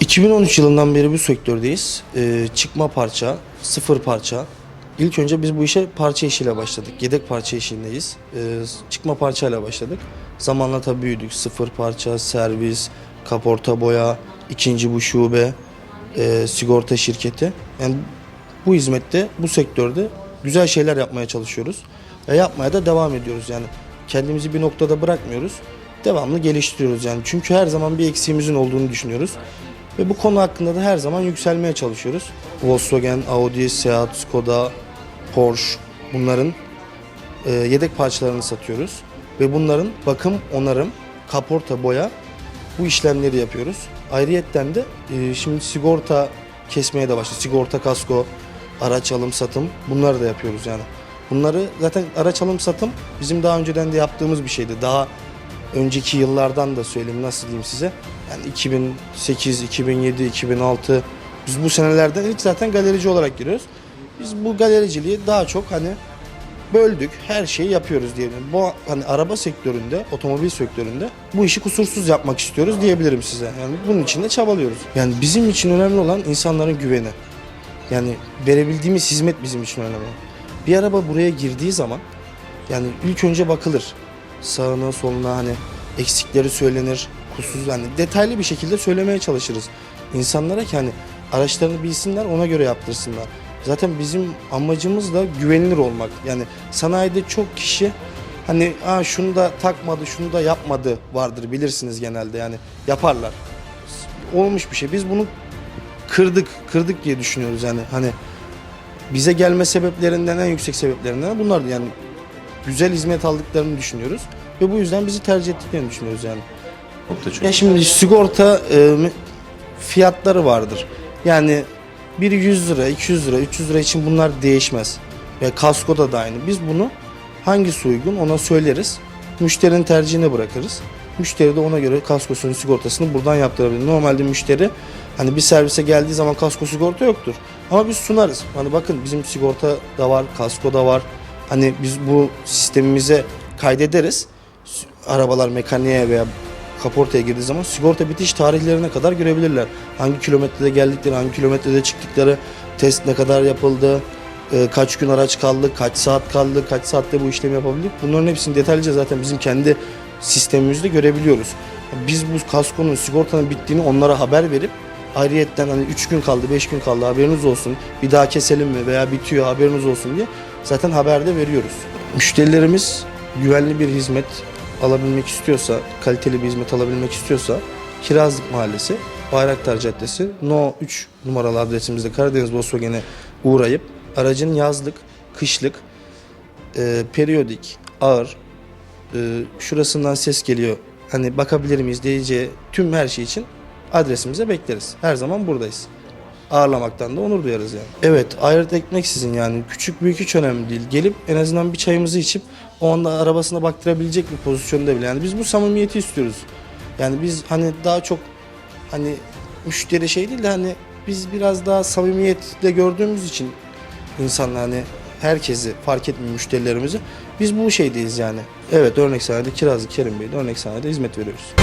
2013 yılından beri bu sektördeyiz. Ee, çıkma parça, sıfır parça. İlk önce biz bu işe parça işiyle başladık. Yedek parça işindeyiz. Ee, çıkma parçayla başladık. Zamanla tabii büyüdük. Sıfır parça, servis, kaporta boya, ikinci bu şube, e, sigorta şirketi. Yani bu hizmette, bu sektörde güzel şeyler yapmaya çalışıyoruz. Ve yapmaya da devam ediyoruz. Yani kendimizi bir noktada bırakmıyoruz. Devamlı geliştiriyoruz yani. Çünkü her zaman bir eksiğimizin olduğunu düşünüyoruz. Ve bu konu hakkında da her zaman yükselmeye çalışıyoruz. Volkswagen, Audi, Seat, Skoda, Porsche bunların e, yedek parçalarını satıyoruz. Ve bunların bakım, onarım, kaporta, boya bu işlemleri yapıyoruz. Ayrıyetten de e, şimdi sigorta kesmeye de başladı. Sigorta, kasko, araç alım, satım bunları da yapıyoruz yani. Bunları zaten araç alım, satım bizim daha önceden de yaptığımız bir şeydi. Daha önceki yıllardan da söyleyeyim nasıl diyeyim size. Yani 2008, 2007, 2006 biz bu senelerden ilk zaten galerici olarak giriyoruz. Biz bu galericiliği daha çok hani böldük. Her şeyi yapıyoruz diyelim. Bu hani araba sektöründe, otomobil sektöründe bu işi kusursuz yapmak istiyoruz diyebilirim size. Yani bunun için de çabalıyoruz. Yani bizim için önemli olan insanların güveni. Yani verebildiğimiz hizmet bizim için önemli. Bir araba buraya girdiği zaman yani ilk önce bakılır. Sağına soluna hani eksikleri söylenir. Kusuz hani detaylı bir şekilde söylemeye çalışırız. İnsanlara ki hani araçlarını bilsinler ona göre yaptırsınlar. Zaten bizim amacımız da güvenilir olmak. Yani sanayide çok kişi hani Aa, şunu da takmadı, şunu da yapmadı vardır bilirsiniz genelde yani yaparlar. Olmuş bir şey. Biz bunu kırdık, kırdık diye düşünüyoruz yani hani bize gelme sebeplerinden en yüksek sebeplerinden bunlar yani güzel hizmet aldıklarını düşünüyoruz ve bu yüzden bizi tercih ettiklerini düşünüyoruz yani. Çok da çok. Ya şimdi sigorta e, fiyatları vardır. Yani biri 100 lira, 200 lira, 300 lira için bunlar değişmez. Ve kaskoda da aynı. Biz bunu hangisi uygun ona söyleriz. Müşterinin tercihine bırakırız. Müşteri de ona göre kaskosunu, sigortasını buradan yaptırabilir. Normalde müşteri hani bir servise geldiği zaman kasko sigorta yoktur. Ama biz sunarız. Hani bakın bizim sigorta da var, kasko da var. Hani biz bu sistemimize kaydederiz. Arabalar mekaniğe veya kaportaya girdiği zaman sigorta bitiş tarihlerine kadar görebilirler. Hangi kilometrede geldikleri, hangi kilometrede çıktıkları, test ne kadar yapıldı, e, kaç gün araç kaldı, kaç saat kaldı, kaç saatte bu işlemi yapabildik. Bunların hepsini detaylıca zaten bizim kendi sistemimizde görebiliyoruz. Biz bu kaskonun, sigortanın bittiğini onlara haber verip ayrıyetten hani 3 gün kaldı, 5 gün kaldı haberiniz olsun. Bir daha keselim mi veya bitiyor haberiniz olsun diye zaten haberde veriyoruz. Müşterilerimiz güvenli bir hizmet alabilmek istiyorsa, kaliteli bir hizmet alabilmek istiyorsa Kirazlık Mahallesi, Bayraktar Caddesi, No 3 numaralı adresimizde Karadeniz Volkswagen'e uğrayıp aracın yazlık, kışlık, e, periyodik, ağır, e, şurasından ses geliyor, hani bakabilir miyiz diyeceği tüm her şey için adresimize bekleriz. Her zaman buradayız. Ağırlamaktan da onur duyarız yani. Evet ayırt etmeksizin yani küçük büyük hiç önemli değil. Gelip en azından bir çayımızı içip o anda arabasına baktırabilecek bir pozisyonda bile. Yani biz bu samimiyeti istiyoruz. Yani biz hani daha çok hani müşteri şey değil de hani biz biraz daha samimiyetle gördüğümüz için insanlar hani herkesi fark etmiyor müşterilerimizi. Biz bu şeydeyiz yani. Evet örnek sanayide Kirazlı Kerim Bey'de örnek sanayide hizmet veriyoruz.